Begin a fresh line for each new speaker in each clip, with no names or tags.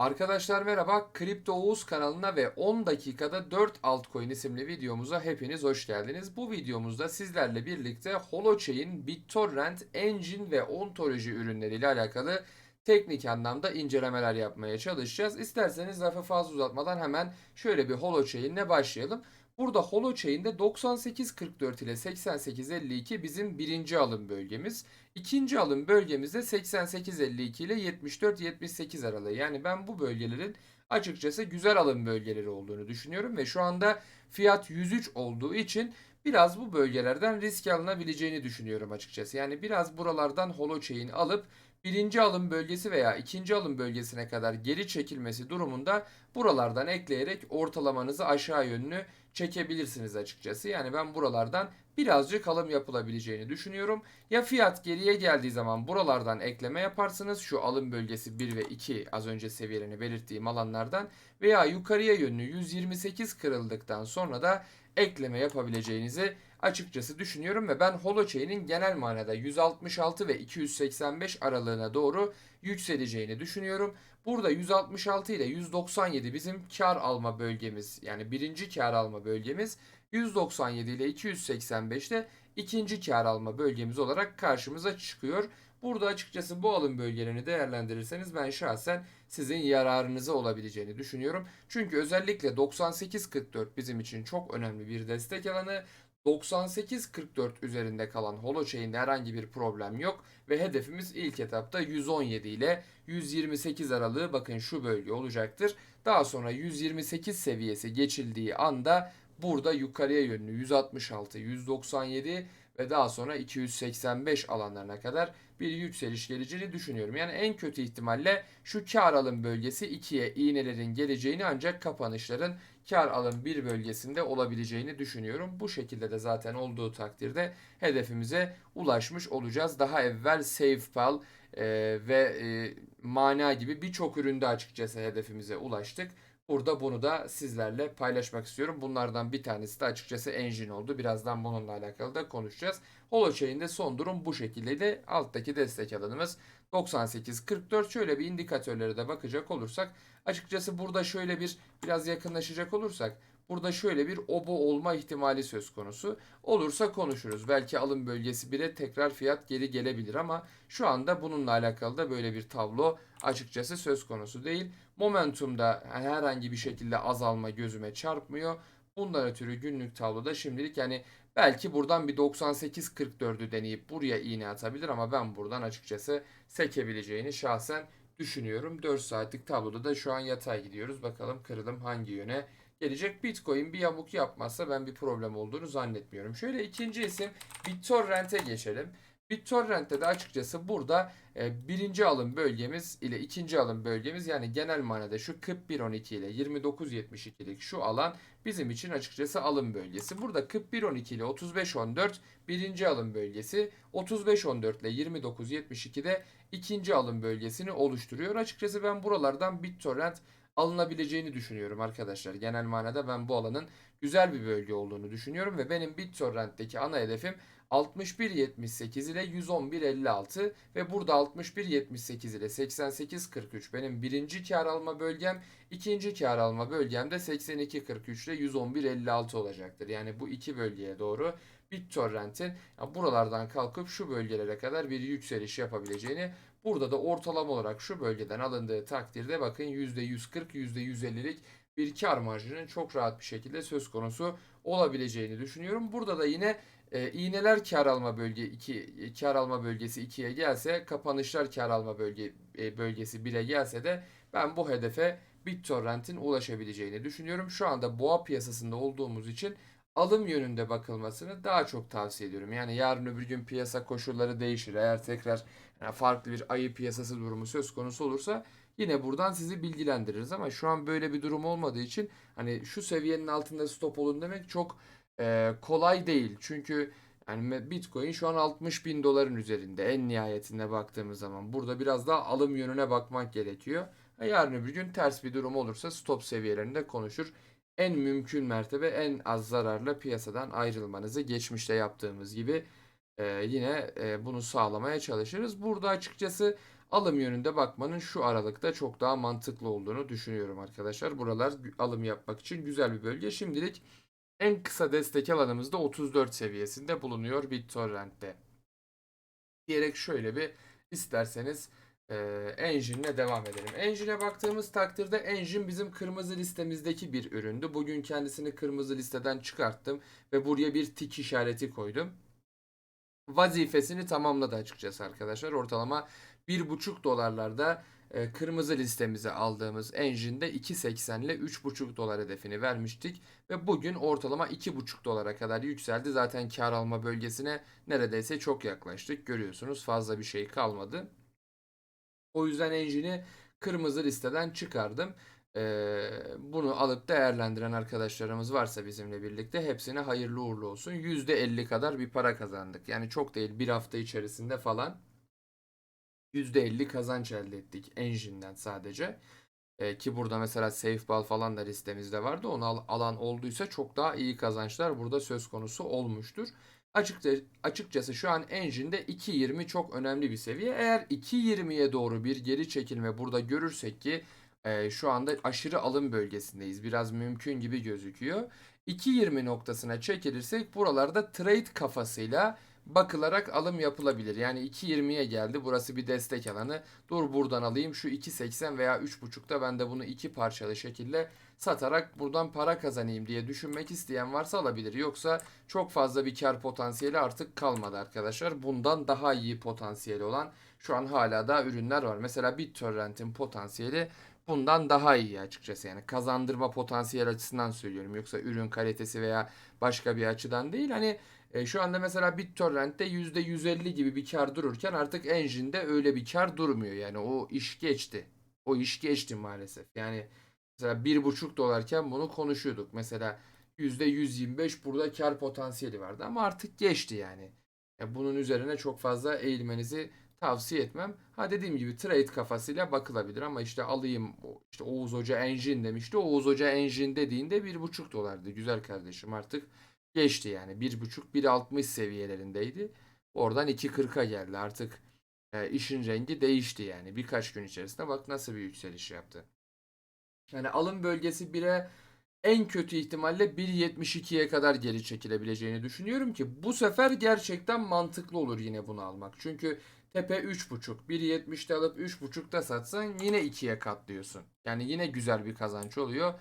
Arkadaşlar merhaba, Kripto Oğuz kanalına ve 10 dakikada 4 altcoin isimli videomuza hepiniz hoş geldiniz. Bu videomuzda sizlerle birlikte Holochain, BitTorrent, Engine ve Ontoloji ürünleriyle alakalı teknik anlamda incelemeler yapmaya çalışacağız. İsterseniz lafı fazla uzatmadan hemen şöyle bir Holochain'le başlayalım. Burada Holochain'de 98.44 ile 88.52 bizim birinci alım bölgemiz. İkinci alım bölgemizde 88.52 ile 74-78 aralığı. Yani ben bu bölgelerin açıkçası güzel alım bölgeleri olduğunu düşünüyorum ve şu anda fiyat 103 olduğu için biraz bu bölgelerden risk alınabileceğini düşünüyorum açıkçası. Yani biraz buralardan Holochain alıp birinci alım bölgesi veya ikinci alım bölgesine kadar geri çekilmesi durumunda buralardan ekleyerek ortalamanızı aşağı yönlü çekebilirsiniz açıkçası. Yani ben buralardan birazcık alım yapılabileceğini düşünüyorum. Ya fiyat geriye geldiği zaman buralardan ekleme yaparsınız. Şu alım bölgesi 1 ve 2 az önce seviyelerini belirttiğim alanlardan veya yukarıya yönlü 128 kırıldıktan sonra da ekleme yapabileceğinizi açıkçası düşünüyorum ve ben Holochain'in genel manada 166 ve 285 aralığına doğru yükseleceğini düşünüyorum. Burada 166 ile 197 bizim kar alma bölgemiz yani birinci kar alma bölgemiz 197 ile 285 de ikinci kar alma bölgemiz olarak karşımıza çıkıyor. Burada açıkçası bu alım bölgelerini değerlendirirseniz ben şahsen sizin yararınıza olabileceğini düşünüyorum. Çünkü özellikle 98.44 bizim için çok önemli bir destek alanı. 98.44 üzerinde kalan Holochain'de herhangi bir problem yok ve hedefimiz ilk etapta 117 ile 128 aralığı bakın şu bölge olacaktır. Daha sonra 128 seviyesi geçildiği anda burada yukarıya yönlü 166, 197 ve daha sonra 285 alanlarına kadar bir yükseliş geleceğini düşünüyorum. Yani en kötü ihtimalle şu kar alım bölgesi 2'ye iğnelerin geleceğini ancak kapanışların kar alım bir bölgesinde olabileceğini düşünüyorum. Bu şekilde de zaten olduğu takdirde hedefimize ulaşmış olacağız. Daha evvel SafePal e, ve e, Mana gibi birçok üründe açıkçası hedefimize ulaştık. Burada bunu da sizlerle paylaşmak istiyorum. Bunlardan bir tanesi de açıkçası Engine oldu. Birazdan bununla alakalı da konuşacağız. Holochain'de son durum bu şekildeydi. Alttaki destek alanımız 98.44. Şöyle bir indikatörlere de bakacak olursak açıkçası burada şöyle bir biraz yakınlaşacak olursak burada şöyle bir obo olma ihtimali söz konusu. Olursa konuşuruz. Belki alım bölgesi 1'e tekrar fiyat geri gelebilir ama şu anda bununla alakalı da böyle bir tablo açıkçası söz konusu değil. Momentumda herhangi bir şekilde azalma gözüme çarpmıyor. Bundan ötürü günlük tabloda şimdilik yani belki buradan bir 98.44'ü deneyip buraya iğne atabilir ama ben buradan açıkçası sekebileceğini şahsen düşünüyorum. 4 saatlik tabloda da şu an yatay gidiyoruz. Bakalım kırılım hangi yöne gelecek. Bitcoin bir yamuk yapmazsa ben bir problem olduğunu zannetmiyorum. Şöyle ikinci isim BitTorrent'e geçelim. BitTorrent'te de açıkçası burada e, birinci alım bölgemiz ile ikinci alım bölgemiz yani genel manada şu 41.12 ile 29.72'lik şu alan bizim için açıkçası alım bölgesi. Burada 41.12 ile 35.14 birinci alım bölgesi 35.14 ile 29.72'de ikinci alım bölgesini oluşturuyor. Açıkçası ben buralardan BitTorrent alınabileceğini düşünüyorum arkadaşlar. Genel manada ben bu alanın güzel bir bölge olduğunu düşünüyorum ve benim BitTorrent'teki ana hedefim 61.78 ile 111.56 ve burada 61.78 ile 88.43 benim birinci kar alma bölgem, ikinci kar alma bölgem de 82.43 ile 111.56 olacaktır. Yani bu iki bölgeye doğru BitTorrent'in buralardan kalkıp şu bölgelere kadar bir yükseliş yapabileceğini Burada da ortalama olarak şu bölgeden alındığı takdirde bakın %140, %150'lik bir kar marjının çok rahat bir şekilde söz konusu olabileceğini düşünüyorum. Burada da yine e, iğneler kar alma bölge 2 kar alma bölgesi 2'ye gelse, kapanışlar kar alma bölge e, bölgesi 1'e gelse de ben bu hedefe BitTorrent'in ulaşabileceğini düşünüyorum. Şu anda boğa piyasasında olduğumuz için alım yönünde bakılmasını daha çok tavsiye ediyorum. Yani yarın öbür gün piyasa koşulları değişir. Eğer tekrar yani farklı bir ayı piyasası durumu söz konusu olursa yine buradan sizi bilgilendiririz ama şu an böyle bir durum olmadığı için hani şu seviyenin altında stop olun demek çok e, kolay değil. Çünkü yani Bitcoin şu an 60 bin doların üzerinde en nihayetinde baktığımız zaman. Burada biraz daha alım yönüne bakmak gerekiyor. Yarın öbür gün ters bir durum olursa stop seviyelerinde konuşur. En mümkün mertebe en az zararla piyasadan ayrılmanızı geçmişte yaptığımız gibi e, yine e, bunu sağlamaya çalışırız. Burada açıkçası alım yönünde bakmanın şu aralıkta çok daha mantıklı olduğunu düşünüyorum arkadaşlar. Buralar alım yapmak için güzel bir bölge. Şimdilik en kısa destek alanımız da 34 seviyesinde bulunuyor BitTorrent'te. Diyerek şöyle bir isterseniz e, Engine'le devam edelim. Engine'e baktığımız takdirde Engine bizim kırmızı listemizdeki bir üründü. Bugün kendisini kırmızı listeden çıkarttım ve buraya bir tik işareti koydum. Vazifesini tamamladı açıkçası arkadaşlar. Ortalama 1,5 dolarlarda e, kırmızı listemize aldığımız Engine'de 2.80 ile 3,5 dolar hedefini vermiştik. Ve bugün ortalama 2,5 dolara kadar yükseldi. Zaten kar alma bölgesine neredeyse çok yaklaştık. Görüyorsunuz fazla bir şey kalmadı. O yüzden Engine'i kırmızı listeden çıkardım. Ee, bunu alıp değerlendiren arkadaşlarımız varsa bizimle birlikte hepsine hayırlı uğurlu olsun. %50 kadar bir para kazandık. Yani çok değil bir hafta içerisinde falan %50 kazanç elde ettik Engine'den sadece. Ee, ki burada mesela SafeBall falan da listemizde vardı. Onu al- alan olduysa çok daha iyi kazançlar burada söz konusu olmuştur. Açıkça, açıkçası şu an Engine'de 2.20 çok önemli bir seviye. Eğer 2.20'ye doğru bir geri çekilme burada görürsek ki e, şu anda aşırı alım bölgesindeyiz. Biraz mümkün gibi gözüküyor. 2.20 noktasına çekilirsek buralarda trade kafasıyla bakılarak alım yapılabilir. Yani 2.20'ye geldi. Burası bir destek alanı. Dur buradan alayım şu 2.80 veya 3.5'ta ben de bunu iki parçalı şekilde satarak buradan para kazanayım diye düşünmek isteyen varsa alabilir. Yoksa çok fazla bir kar potansiyeli artık kalmadı arkadaşlar. Bundan daha iyi potansiyeli olan şu an hala da ürünler var. Mesela BitTorrent'in potansiyeli bundan daha iyi açıkçası. Yani kazandırma potansiyel açısından söylüyorum. Yoksa ürün kalitesi veya başka bir açıdan değil. Hani e, şu anda mesela BitTorrent'te %150 gibi bir kar dururken artık Engine'de öyle bir kar durmuyor. Yani o iş geçti. O iş geçti maalesef. Yani mesela 1,5 dolarken bunu konuşuyorduk. Mesela %125 burada kar potansiyeli vardı ama artık geçti yani. Ya bunun üzerine çok fazla eğilmenizi tavsiye etmem. Ha dediğim gibi trade kafasıyla bakılabilir ama işte alayım işte Oğuz Hoca Engine demişti. Oğuz Hoca Engine dediğinde 1,5 dolardı. Güzel kardeşim artık geçti yani. 1,5 1,60 seviyelerindeydi. Oradan 2,40'a geldi. Artık e, işin rengi değişti yani. Birkaç gün içerisinde bak nasıl bir yükseliş yaptı. Yani alım bölgesi 1'e en kötü ihtimalle 1.72'ye kadar geri çekilebileceğini düşünüyorum ki bu sefer gerçekten mantıklı olur yine bunu almak. Çünkü tepe 3.5 1.70'te alıp 3.5'ta satsan yine 2'ye katlıyorsun. Yani yine güzel bir kazanç oluyor.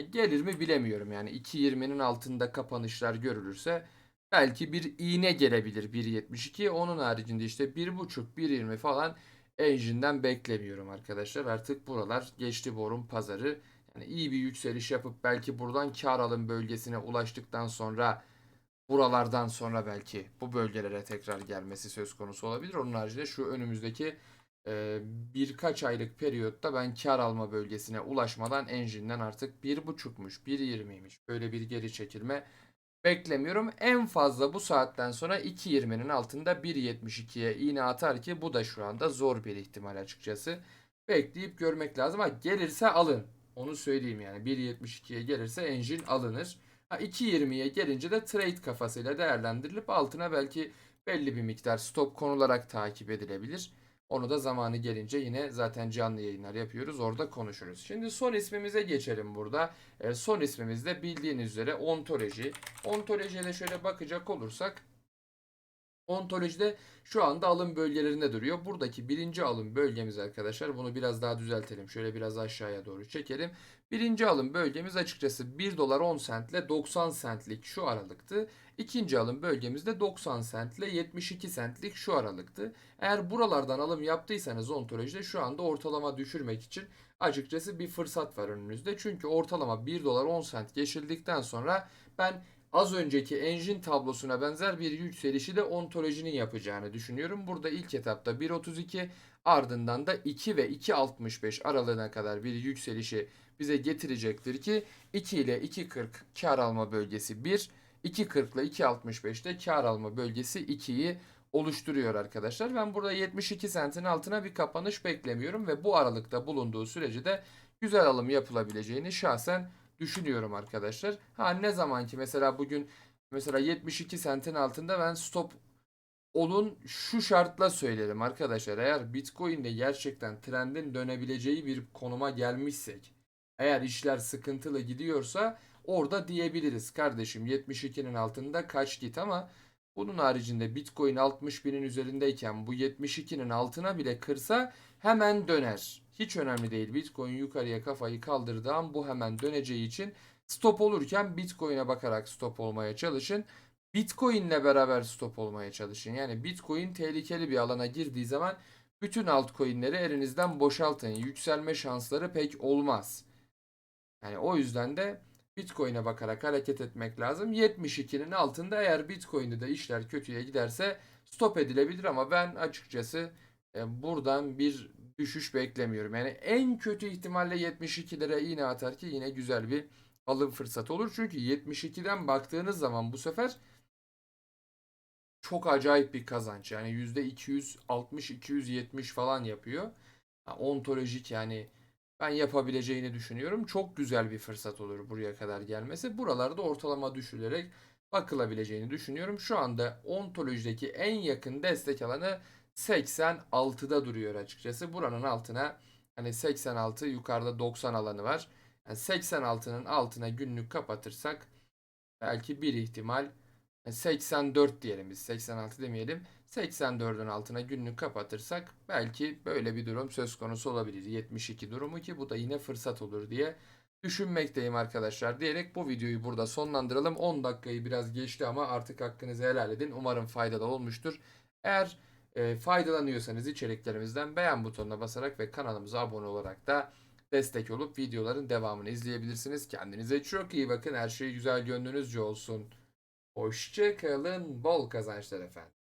Gelir mi bilemiyorum yani 2.20'nin altında kapanışlar görülürse belki bir iğne gelebilir 1.72. Onun haricinde işte 1.5 1.20 falan Engine'den beklemiyorum arkadaşlar. Artık buralar geçti borun pazarı. Yani iyi bir yükseliş yapıp belki buradan kar alım bölgesine ulaştıktan sonra buralardan sonra belki bu bölgelere tekrar gelmesi söz konusu olabilir. Onun haricinde şu önümüzdeki birkaç aylık periyotta ben kar alma bölgesine ulaşmadan Engine'den artık 1.5'muş 1.20'ymiş böyle bir geri çekilme beklemiyorum. En fazla bu saatten sonra 2.20'nin altında 1.72'ye iğne atar ki bu da şu anda zor bir ihtimal açıkçası. Bekleyip görmek lazım ama gelirse alın. Onu söyleyeyim yani 1.72'ye gelirse engine alınır. Ha 2.20'ye gelince de trade kafasıyla değerlendirilip altına belki belli bir miktar stop konularak takip edilebilir. Onu da zamanı gelince yine zaten canlı yayınlar yapıyoruz. Orada konuşuruz. Şimdi son ismimize geçelim burada. E, son ismimiz de bildiğiniz üzere ontoloji. Ontolojiye de şöyle bakacak olursak Ontolojide şu anda alım bölgelerinde duruyor. Buradaki birinci alım bölgemiz arkadaşlar. Bunu biraz daha düzeltelim. Şöyle biraz aşağıya doğru çekelim. Birinci alım bölgemiz açıkçası 1 dolar 10 sent ile 90 centlik şu aralıktı. İkinci alım bölgemizde 90 sent ile 72 centlik şu aralıktı. Eğer buralardan alım yaptıysanız ontolojide şu anda ortalama düşürmek için açıkçası bir fırsat var önünüzde. Çünkü ortalama 1 dolar 10 sent geçildikten sonra ben az önceki engine tablosuna benzer bir yükselişi de ontolojinin yapacağını düşünüyorum. Burada ilk etapta 1.32 ardından da 2 ve 2.65 aralığına kadar bir yükselişi bize getirecektir ki 2 ile 2.40 kar alma bölgesi 1, 2.40 ile 2.65'te kar alma bölgesi 2'yi oluşturuyor arkadaşlar. Ben burada 72 sentin altına bir kapanış beklemiyorum ve bu aralıkta bulunduğu sürece de güzel alım yapılabileceğini şahsen düşünüyorum arkadaşlar. Ha ne zaman ki mesela bugün mesela 72 sentin altında ben stop Olun şu şartla söylerim arkadaşlar. Eğer Bitcoin'de gerçekten trendin dönebileceği bir konuma gelmişsek, eğer işler sıkıntılı gidiyorsa orada diyebiliriz kardeşim 72'nin altında kaç git ama bunun haricinde Bitcoin 60 binin üzerindeyken bu 72'nin altına bile kırsa hemen döner. Hiç önemli değil. Bitcoin yukarıya kafayı kaldırdığı an bu hemen döneceği için stop olurken Bitcoin'e bakarak stop olmaya çalışın. Bitcoin'le beraber stop olmaya çalışın. Yani Bitcoin tehlikeli bir alana girdiği zaman bütün altcoin'leri elinizden boşaltın. Yükselme şansları pek olmaz. Yani o yüzden de Bitcoin'e bakarak hareket etmek lazım. 72'nin altında eğer Bitcoin'de de işler kötüye giderse stop edilebilir ama ben açıkçası e, buradan bir düşüş beklemiyorum. Yani en kötü ihtimalle 72'lere iğne atar ki yine güzel bir alım fırsatı olur. Çünkü 72'den baktığınız zaman bu sefer çok acayip bir kazanç. Yani %260-270 falan yapıyor. Ontolojik yani ben yapabileceğini düşünüyorum. Çok güzel bir fırsat olur buraya kadar gelmesi. Buralarda ortalama düşülerek bakılabileceğini düşünüyorum. Şu anda ontolojideki en yakın destek alanı 86'da duruyor açıkçası. Buranın altına hani 86 yukarıda 90 alanı var. Yani 86'nın altına günlük kapatırsak belki bir ihtimal 84 diyelim biz 86 demeyelim. 84'ün altına günlük kapatırsak belki böyle bir durum söz konusu olabilir. 72 durumu ki bu da yine fırsat olur diye düşünmekteyim arkadaşlar diyerek bu videoyu burada sonlandıralım. 10 dakikayı biraz geçti ama artık hakkınızı helal edin. Umarım faydalı olmuştur. Eğer e, faydalanıyorsanız içeriklerimizden beğen butonuna basarak ve kanalımıza abone olarak da destek olup videoların devamını izleyebilirsiniz. Kendinize çok iyi bakın. Her şey güzel gönlünüzce olsun. Hoşçakalın. Bol kazançlar efendim.